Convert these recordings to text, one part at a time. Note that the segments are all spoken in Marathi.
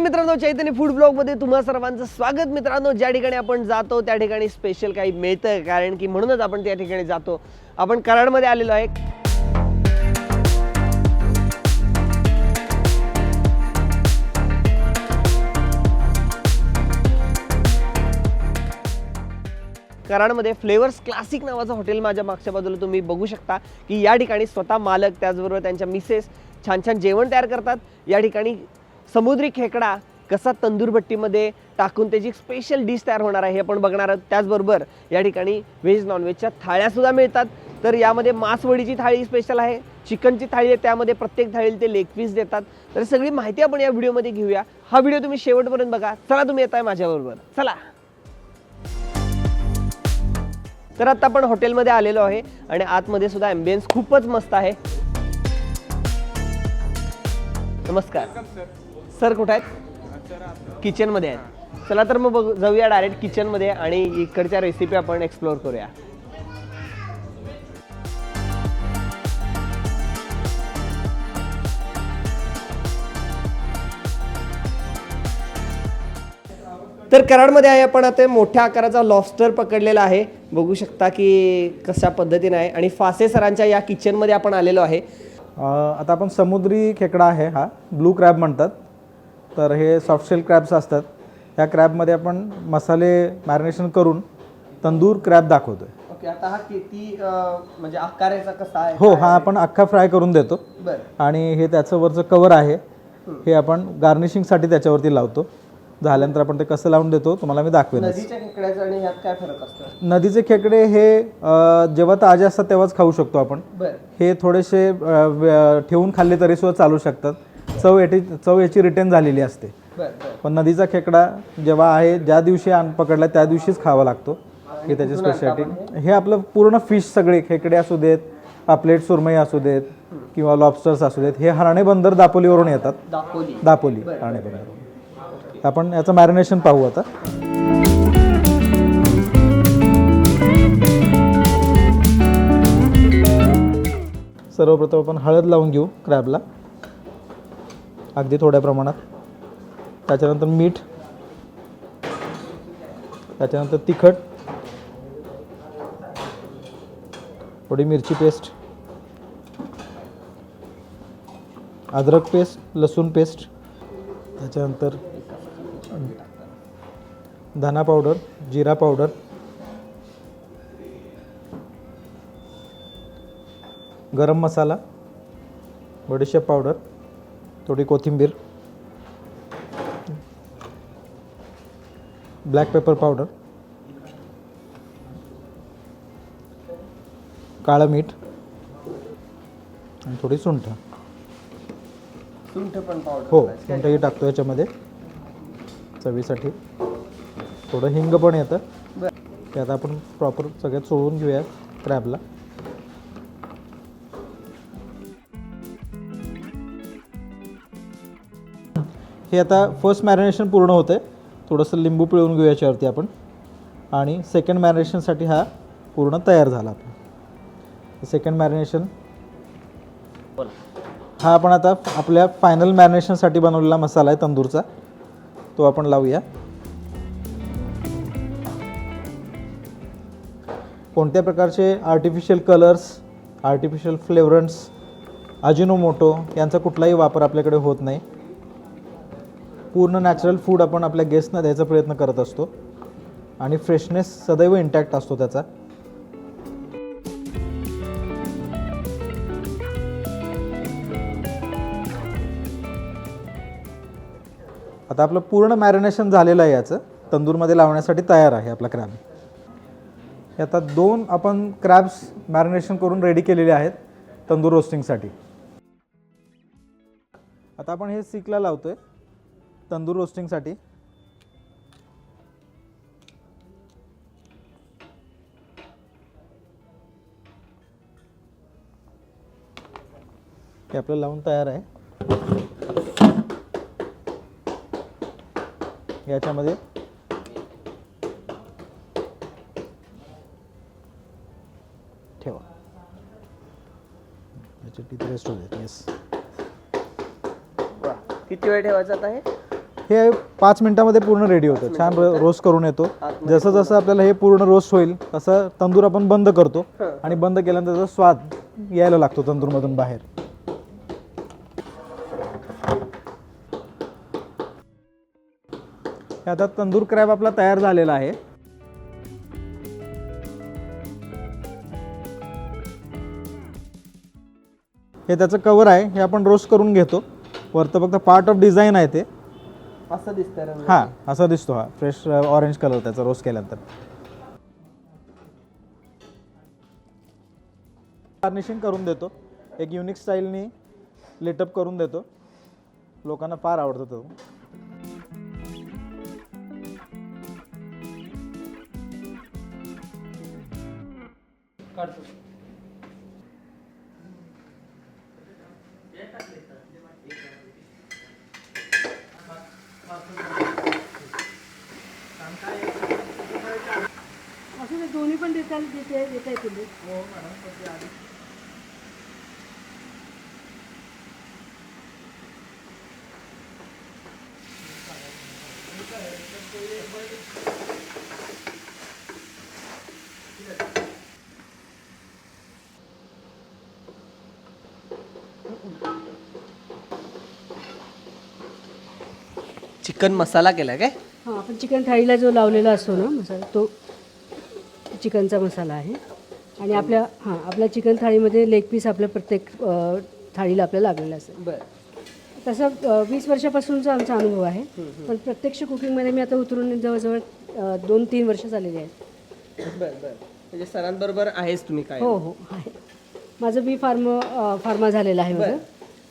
नमस्कार मित्रांनो चैतन्य फूड ब्लॉगमध्ये तुम्हा सर्वांचं स्वागत. मित्रांनो ज्या ठिकाणी आपण जातो त्या ठिकाणी स्पेशल काही मिळतं. कारण की म्हणूनच आपण त्या ठिकाणी जातो. आपण कराडमध्ये आलेलो आहे. कराडमध्ये फ्लेवर्स क्लासिक नावाचं हॉटेल माझ्या मागच्या बाजूला तुम्ही बघू शकता की या ठिकाणी स्वतः मालक त्याचबरोबर त्यांच्या मिसेस छान छान जेवण तयार करतात. या ठिकाणी समुद्री खेकडा कसा तंदूरभट्टीमध्ये टाकून त्याची स्पेशल डिश तयार होणार आहे हे आपण बघणार आहोत. त्याचबरोबर या ठिकाणी व्हेज नॉनव्हेजच्या थाळ्यासुद्धा मिळतात. तर यामध्ये मासवडीची थाळी स्पेशल आहे. चिकनची थाळी आहे त्यामध्ये प्रत्येक थाळीला ते लेग पीस देतात. तर सगळी माहिती आपण या व्हिडिओमध्ये घेऊया. हा व्हिडिओ तुम्ही शेवटपर्यंत बघा. चला तुम्ही येत आहे माझ्याबरोबर. चला. तर आता आपण हॉटेलमध्ये आलेलो आहे आणि आतमध्ये सुद्धा ॲम्बियन्स खूपच मस्त आहे. नमस्कार. सर कुठं आहेत? किचनमध्ये आहेत. चला तर मग बघू जाऊया डायरेक्ट किचनमध्ये आणि इकडच्या रेसिपी आपण एक्सप्लोअर करूया. तर कराडमध्ये आहे आपण आता मोठ्या आकाराचा लॉबस्टर पकडलेला आहे. बघू शकता की कशा पद्धतीने आहे. आणि फासे सरांच्या या किचनमध्ये आपण आलेलो आहे. आता आपण समुद्री खेकडा आहे हा ब्लू क्रॅब म्हणतात. तर हे सॉफ्टशेल क्रॅब्स असतात. ह्या क्रॅबमध्ये आपण मसाले मॅरिनेशन करून तंदूर क्रॅब दाखवतो आहे ओके आता हा किती म्हणजे आकाराचा कसा आहे? हो हा आपण अख्खा फ्राय करून देतो. बरं. आणि हे त्याचं वरचं कवर आहे. हे. आपण गार्निशिंगसाठी त्याच्यावरती लावतो. झाल्यानंतर आपण ते कसं लावून देतो तुम्हाला मी दाखवेन नदीच्या खेकड्याचा आणि ह्यात काय फरक असतो? नदीचे खेकडे हे अ, जेव्हा ताजे असतात तेव्हाच खाऊ शकतो आपण. बरं. हे थोडेसे अ, व- ठेवून खाल्ले तरी सुद्धा चालू शकतात. चव याची चव याची रिटर्न झालेली असते. पण नदीचा खेकडा जेव्हा आहे ज्या दिवशी आण पकडला त्या दिवशीच खावा लागतो. ही त्याची स्पेशालिटी हे आपलं पूर्ण फिश सगळे खेकडे असू देत पापलेट सुरमई असू देत किंवा लॉबस्टर्स असू देत हे हराणे बंदर दापोलीवरून येतात. दाखवली दापोली हराणे बंदर. आपण याचं मॅरिनेशन पाहू आता. सर्वप्रथम आपण हळद लावून घेऊ क्रॅबला अगदी थोड्या प्रमाणात. त्याच्यानंतर मीठ. त्याच्यानंतर तिखट. थोडी मिरची पेस्ट. अद्रक पेस्ट लसूण पेस्ट. त्याच्यानंतर धना पावडर जिरा पावडर. गरम मसाला बडीशेप पावडर. थोडी कोथिंबीर. Black pepper powder. काळं मीठ. आणि थोडी सुंठ. सुंठ पण पावडर हो सुंठही टाकतो याच्यामध्ये. चवीसाठी. थोडं हिंग पण येतं. ते आता आपण प्रॉपर सगळ्यात सोडून घेऊया क्रॅबला हे आता फर्स्ट मॅरिनेशन पूर्ण होतं आहे थोडंसं लिंबू पिळून घेऊ याच्यावरती आपण. आणि सेकंड मॅरिनेशनसाठी हा पूर्ण तयार झाला आपला सेकंड मॅरिनेशन हा आपण आता आपल्या फायनल मॅरिनेशनसाठी बनवलेला मसाला आहे तंदूरचा. तो आपण लावूया. कोणत्या प्रकारचे artificial colours artificial flavours Ajinomoto यांचा कुठलाही वापर आपल्याकडे होत नाही. पूर्ण नॅचरल फूड आपण आपल्या गेस्टना द्यायचा प्रयत्न करत असतो. आणि फ्रेशनेस सदैव इंटॅक्ट असतो त्याचा. आता आपलं पूर्ण मॅरिनेशन झालेलं आहे याचं. तंदूरमध्ये लावण्यासाठी तयार आहे आपला क्रॅब हे आता दोन आपण क्रॅब्स मॅरिनेशन करून रेडी केलेले आहेत तंदूर रोस्टिंगसाठी आता आपण हे सिकला लावतोय. तंदूर रोस्टिंगसाठी हे आपलं लावून तयार आहे. याच्यामध्ये ठेवा. याची टीथ रेस्ट होते येस किती वेळ ठेवायचं आता हे? हे पाच मिनिटामध्ये पूर्ण रेडी होतं. छान रोस्ट करून येतो. जसं जसं आपल्याला हे पूर्ण रोस्ट होईल तसं तंदूर आपण बंद करतो. आणि बंद केल्यानंतर त्याचा स्वाद यायला लागतो तंदूरमधून बाहेर. हे आता तंदूर क्रॅब आपला तयार झालेला आहे. हे त्याचं कवर आहे. हे आपण रोस्ट करून घेतो. वरतं फक्त पार्ट ऑफ डिझाईन आहे ते. असं दिसतंय रंग हा असा दिसतो हा. फ्रेश ऑरेंज कलर त्याचा रोस्ट केल्यानंतर. गार्निशिंग करून देतो. एक युनिक स्टाईलनी लिटअप करून देतो. लोकांना फार आवडतो तो. असं ते देता देते देता येतील ते. चिकन मसाला केलाय काय हां आपण चिकन थाळीला जो लावलेला असतो ना मसाला तो चिकनचा मसाला आहे. आणि आपल्या हां आपल्या चिकन थाळीमध्ये लेग पीस आपल्या प्रत्येक थाळीला आपल्याला लागलेला असेल बरं. तसं वीस वर्षापासूनचा आमचा अनुभव आहे. पण प्रत्यक्ष कुकिंगमध्ये मी आता उतरून जवळजवळ दोन तीन वर्ष झालेली आहेत बरं बरं. म्हणजे सरांबरोबर आहेच तुम्ही काय हो हो आहे. माझं बी फार्म फार्मा झालेलं आहे माझं.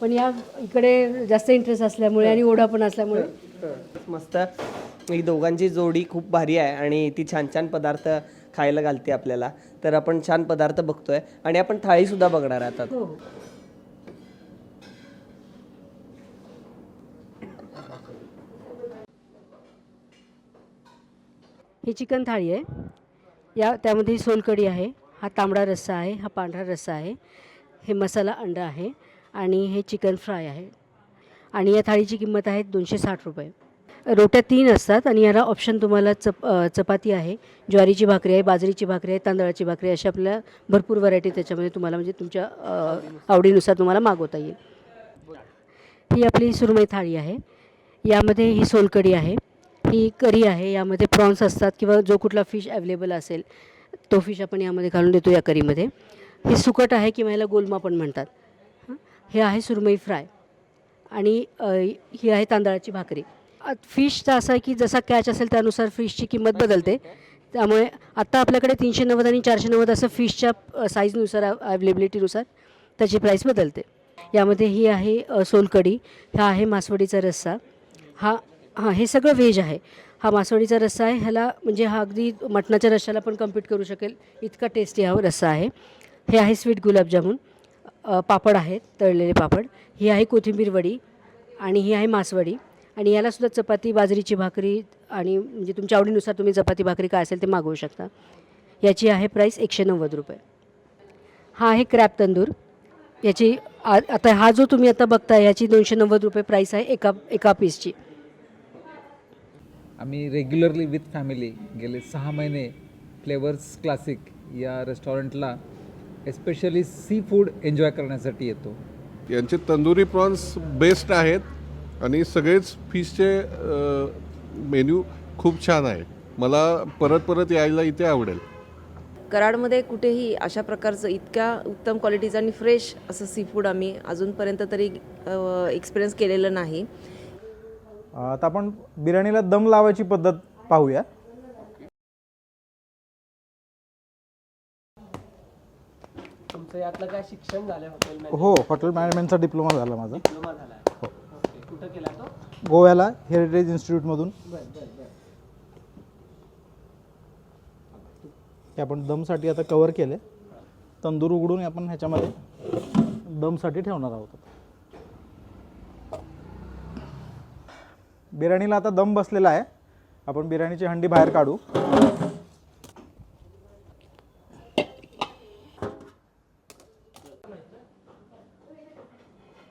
पण या इकडे जास्त इंटरेस्ट असल्यामुळे आणि ओढा पण असल्यामुळे. मस्त. ही दोघांची जोडी खूप भारी आहे आणि ती छान छान पदार्थ खायला घालते आपल्याला तर आपण छान पदार्थ बघतोय आणि आपण थाळी सुद्धा बघणार आहे आता हो. हो ही चिकन थाळी आहे. या त्यामध्ये ही सोलकढी आहे हा तांबडा रस्सा आहे हा पांढरा रस्सा आहे हे मसाला अंडा आहे आणि हे चिकन फ्राय आहे. आणि या थाळीची किंमत आहे दोनशे साठ रुपये. रोट्या तीन असतात आणि याला ऑप्शन तुम्हाला चप चपाती आहे. ज्वारीची भाकरी आहे बाजरीची भाकरी आहे तांदळाची भाकरी अशा आपल्या भरपूर व्हरायटी त्याच्यामध्ये तुम्हाला म्हणजे तुमच्या आवडीनुसार तुम्हाला मागवता येईल. ही आपली सुरमई थाळी आहे. यामध्ये ही सोलकढी आहे. ही करी आहे. यामध्ये प्रॉन्स असतात किंवा जो कुठला फिश अवेलेबल असेल तो फिश आपण यामध्ये घालून देतो या करीमध्ये. ही सुकट आहे किंवा याला गोलमा पण म्हणतात. हे? आहे सुरमई फ्राय आणि ही आहे तांदळाची भाकरी. फिशचा असा आहे की जसा कॅच असेल त्यानुसार फिशची किंमत बदलते. त्यामुळे आत्ता आपल्याकडे तीनशे नव्वद आणि चारशे नव्वद असं फिशच्या साईजनुसार अवेलेबिलिटीनुसार त्याची प्राईस बदलते. यामध्ये ही आहे अ, सोलकढी हा आहे मासवडीचा रस्सा हा हां हे सगळं व्हेज आहे. हा मासवडीचा रस्सा आहे ह्याला म्हणजे हा अगदी मटणाच्या रश्श्याला पण कम्पीट करू शकेल इतका टेस्टी हा रस्सा आहे. हे आहे स्वीट गुलाबजामुन पापड आहेत तळलेले पापड. ही आहे कोथिंबीर वडी आणि ही आहे मासवडी. आणि यालासुद्धा चपाती बाजरीची भाकरी आणि म्हणजे तुमच्या आवडीनुसार तुम्ही चपाती भाकरी काय असेल ते मागवू शकता. याची आहे प्राईस एकशे नव्वद रुपये. हा आहे क्रॅप तंदूर. याची आ आता हा जो तुम्ही आता बघताय याची दोनशे नव्वद रुपये प्राईस आहे एका एका पीसची आम्ही रेग्युलरली विथ फॅमिली गेले सहा महिने फ्लेवर्स क्लासिक या रेस्टॉरंटला एस्पेशली सी फूड एन्जॉय करण्यासाठी येतो. यांचे तंदुरी प्रॉन्स बेस्ट आहेत. आणि सगळेच फिशचे मेन्यू खूप छान आहे. मला परत परत यायला इथे आवडेल. कराडमध्ये कुठेही अशा प्रकारचं इतक्या उत्तम क्वालिटीचं आणि फ्रेश असं सी फूड आम्ही अजूनपर्यंत तरी एक्सपिरियन्स केलेलं नाही. आता आपण बिर्याणीला दम लावायची पद्धत पाहूया. तुमचं यातलं काय शिक्षण झालं? हॉटेल हो हॉटेल मॅनेजमेंटचा डिप्लोमा झाला माझा. डिप्लोमा झाला. कुठं केला तो? गोव्याला हेरिटेज इन्स्टिट्यूटमधून हे आपण दमसाठी आता कवर केले. तंदूर उघडून आपण ह्याच्यामध्ये दमसाठी ठेवणार आहोत. बिर्याणीला आता दम बसलेला आहे. आपण बिर्याणीची हंडी बाहेर काढू.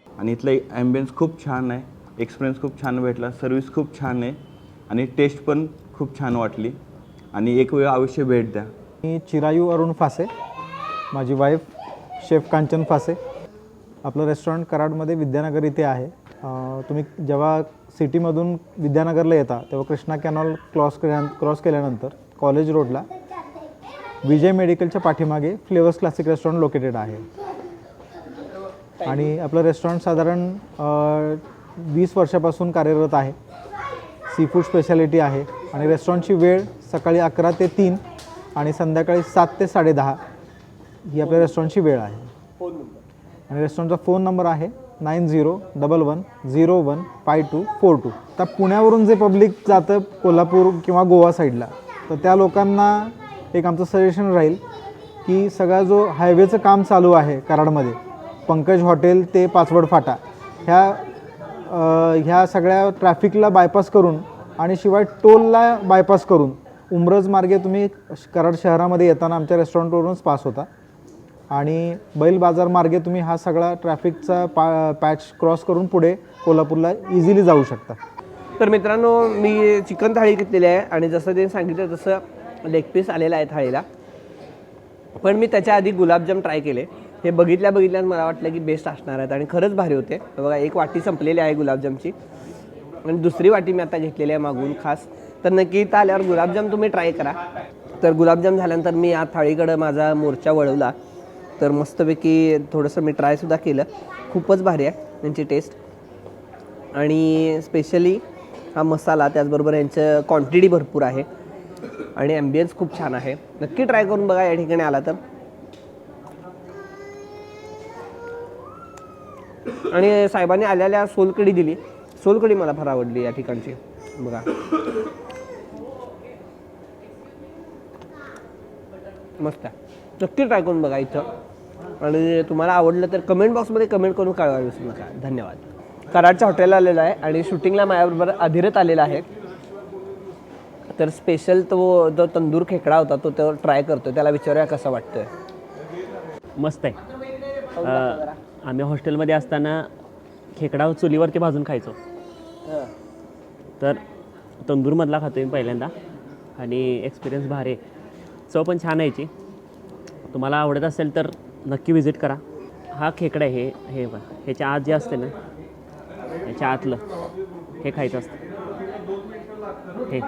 आणि इथलं ॲम्बियन्स खूप छान आहे. एक्सपिरियन्स खूप छान भेटला. सर्विस खूप छान आहे. आणि टेस्ट पण खूप छान वाटली. आणि एक वेळ अवश्य भेट द्या. मी चिरायू अरुण फासे. माझी वाईफ शेफ कांचन फासे. आपलं रेस्टॉरंट कराडमध्ये विद्यानगर इथे आहे. तुम्ही जेव्हा सिटीमधून विद्यानगरला येता तेव्हा कृष्णा कॅनॉल क्रॉस केल्या क्रॉस केल्यानंतर कॉलेज रोडला विजय मेडिकलच्या पाठीमागे फ्लेवर्स क्लासिक रेस्टॉरंट लोकेटेड आहे. आणि आपलं रेस्टॉरंट साधारण वीस वर्षापासून कार्यरत आहे. सी फूड स्पेशालिटी आहे आणि रेस्टॉरंटची वेळ सकाळी अकरा ते तीन आणि संध्याकाळी सात ते साडेदहा ही आपल्या रेस्टॉरंटची वेळ आहे. आणि रेस्टॉरंटचा फोन नंबर आहे nine zero double one zero one five two four two. आता पुण्यावरून जे पब्लिक जातं कोल्हापूर किंवा गोवा साईडला तर त्या लोकांना एक आमचं सजेशन राहील की सगळा जो हायवेचं काम चालू आहे कराडमध्ये पंकज हॉटेल ते पाचवड फाटा ह्या ह्या सगळ्या ट्रॅफिकला बायपास करून आणि शिवाय टोलला बायपास करून उमरज मार्गे तुम्ही कराड शहरामध्ये येताना आमच्या रेस्टॉरंटवरूनच पास होता. आणि बैल बाजार मार्गे तुम्ही हा सगळा ट्रॅफिकचा पा पॅच क्रॉस करून पुढे कोल्हापूरला इझिली जाऊ शकता. तर मित्रांनो मी चिकन थाळी घेतलेली आहे आणि जसं ते सांगितलं तसं लेग पीस आलेला आहे थाळीला. पण मी त्याच्या आधी गुलाबजाम ट्राय केले. हे बघितल्या बघितल्यास मला वाटलं की बेस्ट असणार आहेत. आणि खरंच भारी होते. बघा एक वाटी संपलेली आहे गुलाबजामची. आणि दुसरी वाटी मी आता घेतलेली आहे मागून खास. तर नक्की इथं आल्यावर गुलाबजाम तुम्ही ट्राय करा. तर गुलाबजाम झाल्यानंतर मी या थाळीकडं माझा मोर्चा वळवला. तर मस्तपैकी थोडंसं मी ट्रायसुद्धा केलं. खूपच भारी आहे त्यांची टेस्ट आणि स्पेशली हा मसाला त्याचबरोबर यांचं क्वांटिटी भरपूर आहे. आणि ॲम्बियन्स खूप छान आहे. नक्की ट्राय करून बघा या ठिकाणी आला तर. आणि साहेबांनी आल्याल्या सोलकडी दिली. सोलकडी मला फार आवडली या ठिकाणची. बघा. मस्त आहे. नक्की ट्राय करून बघा इथं. आणि तुम्हाला आवडलं तर कमेंट बॉक्समध्ये कमेंट करून कळवा विसरू नका. धन्यवाद. कराडच्या हॉटेलला आलेलं आहे आणि शूटिंगला माझ्याबरोबर अधिरत आलेला आहे. तर स्पेशल तो जो तंदूर खेकडा होता तो तो ट्राय करतो त्याला विचारूया कसा वाटतोय. मस्त आहे. आम्ही हॉस्टेलमध्ये असताना खेकडा चुलीवरती भाजून खायचो. तर तंदूरमधला खातो मी पहिल्यांदा. आणि एक्सपिरियन्स भारी आहे. चव पण छान यायची तुम्हाला आवडत असेल तर नक्की विजिट करा. हा खेकडा हे हे ह्याच्या आत जे असते ना ह्याच्या आतलं हे खायचं असतं. हे.